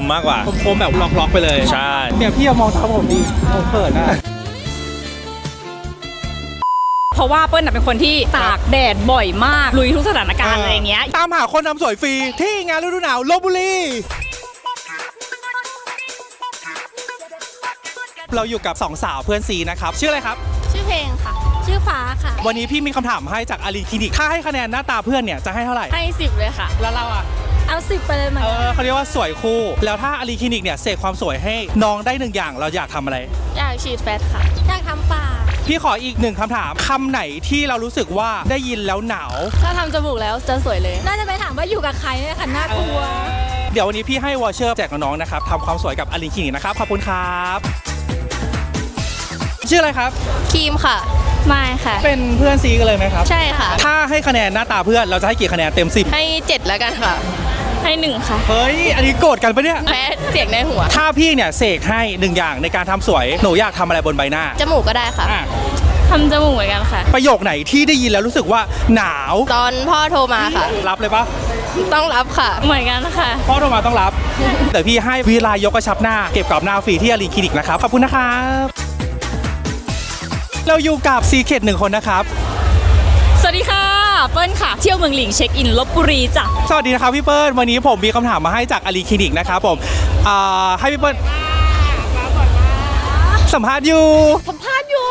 มมากกว่าคมๆแบบล็อกๆไปเลยใช่ เนี่ยพี่อย่ามองเท้าผมดิผมเขินอะ เพราะว่าเปิ้ลน่ะเป็นคนที่ตากแดดบ่อยมากลุยทุกสถานการณ์อะไรอย่างเงี้ย ตามหาคนทำสวยฟรีที่งานฤดูหนาวลบบุรี เราอยู่กับสองสาวเพื่อนซีนะครับ ชื่ออะไรครับ ชื่อเพลงค่ะ ชื่อฟ้าค่ะวันนี้พี่มีคำถามให้จากอารีคลินิก ถ้าให้คะแนนหน้าตาเพื่อนเนี่ยจะให้เท่าไหร่ ให้สิบเลยค่ะ แล้วเราอะ เอาสิบไปเลยไหมเออเขาเรียกว่าสวยคู่ แล้วถ้าอารีคลินิกเนี่ยเสกความสวยให้น้องได้หนึ่งอย่าง เราอยากทำอะไร อยากฉีดแฟตค่ะ อยากทำปากพี่ขออีกหนึ่งคำถามคำไหนที่เรารู้สึกว่าได้ยินแล้วหนาว ถ้าทำจมูกแล้วจะสวยเลย น่าจะไปถามว่าอยู่กับใครเนี่ยค่ะน่ากลัว เดี๋ยววันนี้พี่ให้วอเชอร์แจกน้องๆนะครับทำความสวยกับอารีคลินิกนะครับขอบคุณครับชื่ออะไรครับครีมค่ะไม่ค่ะ เป็นเพื่อนซีกันเลยไหมครับ ใช่ค่ะ ถ้าให้คะแนนหน้าตาเพื่อนเราจะให้กี่คะแนนเต็มสิบให้เจ็ดแล้วกันค่ะ ให้หนึ่งค่ะเฮ้ย อันนี้โกรธกันปะเนี่ย แพ้เสียงในหัว ถ้าพี่เนี่ยเสกให้หนึ่งอย่างในการทำสวย หนูอยากทำอะไรบนใบหน้าจมูกก็ได้ค่ะ อะทำจมูกเหมือนกันค่ะ ประโยคไหนที่ได้ยินแล้วรู้สึกว่าหนาว ตอนพ่อโทรมาค่ะ รับเลยปะต้องรับค่ะ เหมือนกันค่ะ พ่อโทรมาต้องรับ แต่พี่ให้เวลายกกระชับหน้า เก็บกรอบหน้าฟรีที่อารีคลินิกนะครับ ขอบคุณนะครับ เราอยู่กับซีเคดหนึ่งคนนะครับสวัสดี ค่ะเปิ้ลค่ะ เที่ยวเมืองหลิงเช็คอินลบบุรีจ้ะสวัสดีนะครับพี่เปิ้ลวันนี้ผมมีคำถามมาให้จากอารีคลินิกนะครับผมอ่าให้พี่เปิ้ลสัมภาษณ์อยู่ สัมภาษณ์อยู่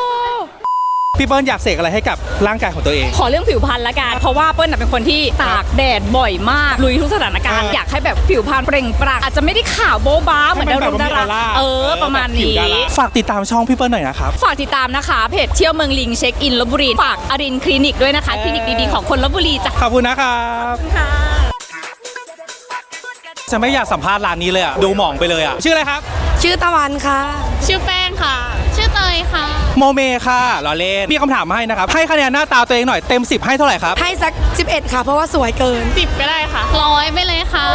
พี่เปิ้ลอยากเสกอะไรให้กับร่างกายของตัวเอง ขอเรื่องผิวพรรณละกัน เพราะว่าเปิ้ลน่ะเป็นคนที่ตากแดดบ่อยมาก ลุยทุกสถานการณ์อ่าอยากให้แบบผิวพรรณเปล่งปลั่งอาจจะไม่ได้ขาวโบ๊ะบ้าเหมือนดารงดาราเออ ประมาณนี้ ฝากติดตามช่องพี่เปิ้ลหน่อยนะครับ ฝากติดตามนะคะ เพจเที่ยวเมืองลิงเช็คอินลบบุรี ฝากอรินคลินิกด้วยนะคะ คลินิกดีๆของคนลบบุรีจ้ะ ขอบคุณนะครับค่ะจะไม่อยากสัมภาษณ์ร้านนี้เลยอะ ดูหมองไปเลยอะ ชื่ออะไรครับ ชื่อตะวันค่ะ ชื่อแป้ง ค่ะ ชื่อเตยค่ะ โมเมค่ะลอเล่นมีคำถามมาให้นะครับ ให้คะแนนหน้าตาตัวเองหน่อยเต็ม 10 ให้เท่าไหร่ครับ ให้สัก 11 ค่ะ เพราะว่าสวยเกิน สิบก็ได้ค่ะ ร้อยไปเลยค่ะ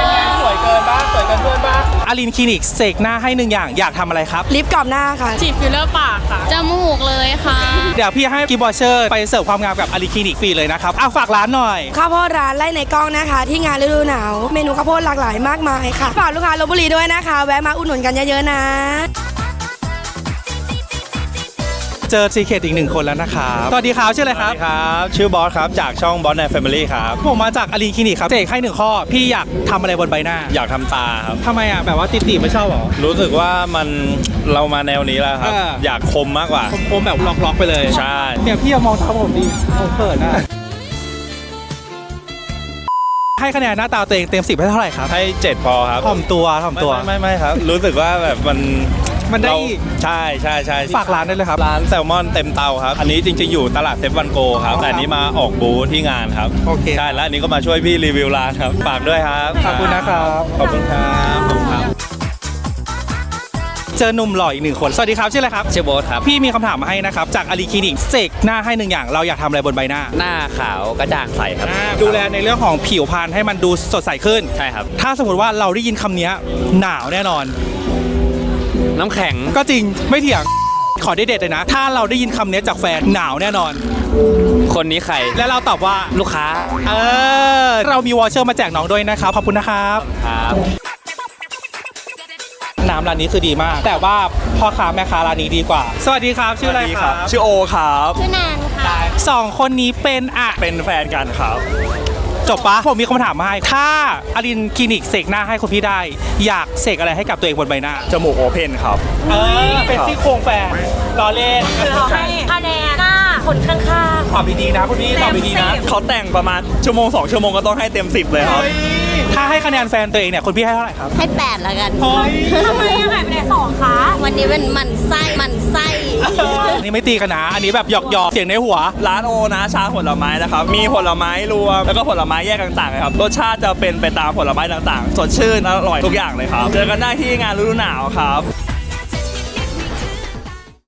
สวยเกินบ้างสวยเกินเพื่อนบ้างอารินคลินิกเสกหน้าให้หนึ่งอย่างอยากทำอะไรครับ ลิปกรอบหน้าค่ะ ฉีดฟิลเลอร์ปากค่ะ จมูกเลยค่ะ เดี๋ยวพี่ให้กิฟต์บอเชอร์ไปเสิร์ฟความงามกับอารินคลินิกฟรีเลยนะครับอะฝากร้านหน่อย ข้าวโพดร้านไล่ในกล้องนะคะ ที่งานฤดูหนาว เมนูข้าวโพดหลากหลายมากมายค่ะ ฝากลูกค้าลบบุรีด้วยนะคะ แวะมาอุดหนุนกันเยอะๆนะ เจอซีเคดอีกหนึ่งคนแล้วนะครับสวัสดีครับชื่ออะไรครับ ครับ ชื่อบอสครับ จากช่องบอสในแฟมิลี่ครับ ผมมาจากอารีคลินิกครับเสกให้หนึ่งข้อ พี่อยากทำอะไรบนใบหน้าอยากทำตาครับ ทำไมอะแบบว่าติดๆไม่ชอบเหรอ รู้สึกว่ามันเรามาแนวนี้แล้วครับ เอออยากคมมากกว่าคมๆแบบล็อกๆไปเลยใช่ เนี่ยพี่อย่ามองเท้าผมดิผมเขินอะให้คะแนนหน้าตาตัวเองเต็มสิบให้เท่าไหร่ครับให้ 7 พอครับถ่อมตัวถ่อมตัว ไม่ไม่ไม่ครับ รู้สึกว่าแบบมัน มันได้เราอีกใช่ใช่ใช่ฝากร้านได้เลยครับ ร้านแซลมอนเต็มเตาครับ อันนี้จริงๆอยู่ตลาดเซฟวันโกครับ แต่อันนี้มาออกบูธที่งานครับโอเค ใช่แล้วอันนี้ก็มาช่วยพี่รีวิวร้านครับฝากด้วยครับขอบคุณนะครับ ขอบคุณครับขอบคุณครับ เจอหนุ่มหล่ออีกหนึ่งคน สวัสดีครับชื่ออะไรครับ ชื่อโบ๊ทครับ พี่มีคำถามมาให้นะครับ จากอารีคลินิกเสกหน้าให้หนึ่งอย่าง เราอยากทำอะไรบนใบหน้าหน้าขาวกระจ่างใสครับดูแลในเรื่องของผิวพรรณให้มันดูสดใสขึ้น ใช่ครับ ถ้าสมมติว่าเราได้ยินคำนี้หนาวแน่นอน น้ำแข็ง ก็จริงไม่เถียง ขอได้เด็ดเลยนะ ถ้าเราได้ยินคำนี้จากแฟนหนาวแน่นอน คนนี้ใคร และเราตอบว่า ลูกค้า เออ เรามีวอเชอร์มาแจกน้องด้วยนะครับ ขอบคุณนะครับ ครับน้ำร้านนี้คือดีมาก แต่ว่าพ่อค้าแม่ค้าร้านนี้ดีกว่า สวัสดีครับ ชื่ออะไรครับ ชื่อโอครับ ชื่อแนนค่ะสองคนนี้เป็นอะเป็นแฟนกันครับ จบปะผมมีคำถามมาให้ ถ้าอารินคลินิกเสกหน้าให้คุณพี่ได้ อยากเสกอะไรให้กับตัวเองบนใบหน้า จมูกโอเพนครับ เออ เป็นซี่โครงแฟนรอเล่นให้คะแนนหน้าคนข้างตอบดีๆนะคุณพี่ตอบดีๆนะ เขาแต่งประมาณชั่วโมง2ชั่วโมงก็ต้องให้เต็ม 10 เลยครับ ถ้าให้คะแนนแฟนตัวเองเนี่ยคุณพี่ให้เท่าไหร่ครับ ให้แปดแล้วกันเฮ้ยๆทำไมยังหายไปไหนสองคะ วันนี้เป็นหมันไส้หมันไส้ อันนี้ไม่ตีกันนะอันนี้แบบหยอกๆเสียงในหัว ร้านโอนะชาผลไม้นะครับ มีผลไม้รวม แล้วก็ผลไม้แยกต่างๆนะครับ รสชาติจะเป็นไปตามผลไม้ต่างๆ สดชื่นอร่อยทุกอย่างเลยครับ เจอกันได้ที่งานฤดูหนาวครับ